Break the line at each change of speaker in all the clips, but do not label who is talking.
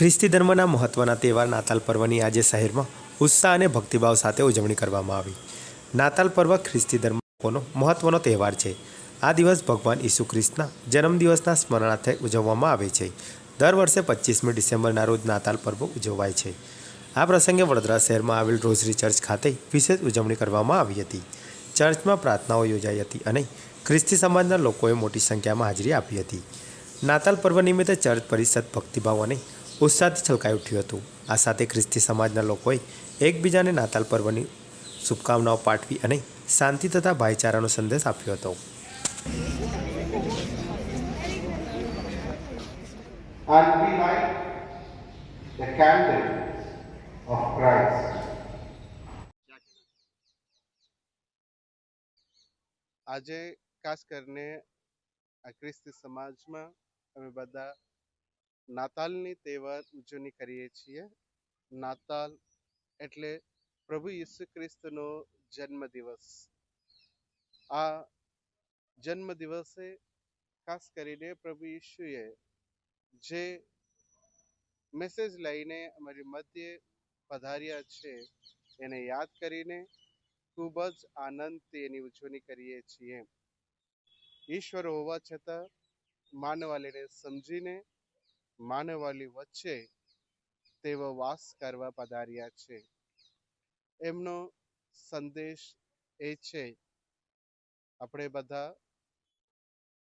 ખ્રિસ્તી ધર્મના મહત્ત્વના તહેવાર નાતાલ પર્વની આજે શહેરમાં ઉત્સાહ અને ભક્તિભાવ સાથે ઉજવણી કરવામાં આવી. નાતાલ પર્વ ખ્રિસ્તી ધર્મનો મહત્ત્વનો તહેવાર છે. આ દિવસ ભગવાન ઈસુ ખ્રિસ્તના જન્મદિવસના સ્મરણાર્થે ઉજવવામાં આવે છે. દર વર્ષે પચીસમી ડિસેમ્બરના રોજ નાતાલ પર્વ ઉજવાય છે. આ પ્રસંગે વડોદરા શહેરમાં આવેલ રોઝરી ચર્ચ ખાતે વિશેષ ઉજવણી કરવામાં આવી હતી. ચર્ચમાં પ્રાર્થનાઓ યોજાઈ હતી અને ખ્રિસ્તી સમાજના લોકોએ મોટી સંખ્યામાં હાજરી આપી હતી. નાતાલ પર્વ નિમિત્તે ચર્ચ પરિષદ ભક્તિભાવ અને ઉત્સાહથી છલકાઈ ઉઠ્યું હતું. આ સાથે ખ્રિસ્તી સમાજના લોકોએ એકબીજાને નાતાલ પર્વની શુભકામનાઓ પાઠવી અને શાંતિ તથા ભાઈચારાનો સંદેશ આપ્યો હતો.
And be like the candle of Christ.
આજે ખાસ કરીને આ ખ્રિસ્તી સમાજમાં અમે બધા નાતાલની તહેવાર ઉજવણી કરીએ છીએ. નાતાલ એટલે પ્રભુ ઈસુ ખ્રિસ્તનો જન્મદિવસ. આ જન્મદિવસે ખાસ કરીને પ્રભુ ઈશુએ જે મેસેજ લઈને અમારી મધ્ય પધાર્યા છે એને યાદ કરીને ખૂબ જ આનંદથી એની ઉજવણી કરીએ છીએ. ઈશ્વર હોવા છતાં માનવાલીને સમજીને માનવાલી વચ્ચે તેઓ વાસ કરવા પધાર્યા છે. એમનો સંદેશ એ છે, આપણે બધા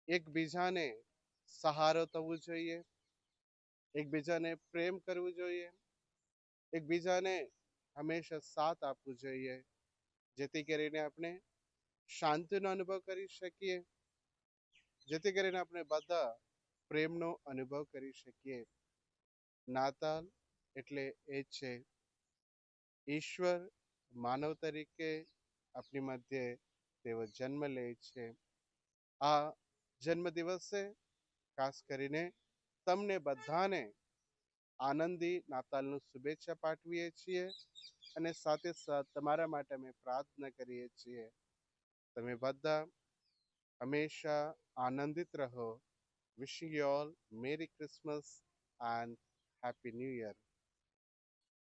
એકબીજાને સહારો થવું જોઈએ, એકબીજાને પ્રેમ કરવું જોઈએ, એકબીજાને હંમેશા સાથ આપવું જોઈએ, જેથી કરીને આપણે શાંતિનો અનુભવ કરી શકીએ, જેથી કરીને આપણે બધા પ્રેમનો અનુભવ કરી શકીએ. નાતાલ એટલે એ છે. ઈશ્વર માનવ તરીકે આપણી મધ્યે તેઓ જન્મ લે છે. આ જન્મ દિવસે ખાસ કરીને તમને બધાને આનંદી નાતાલનું શુભેચ્છા પાઠવીએ છીએ અને સાથે સાથ તમારા માટે અમે પ્રાર્થના કરીએ છીએ. તમે બધા હંમેશા આનંદિત રહો. Wishing you all Merry Christmas and Happy New Year.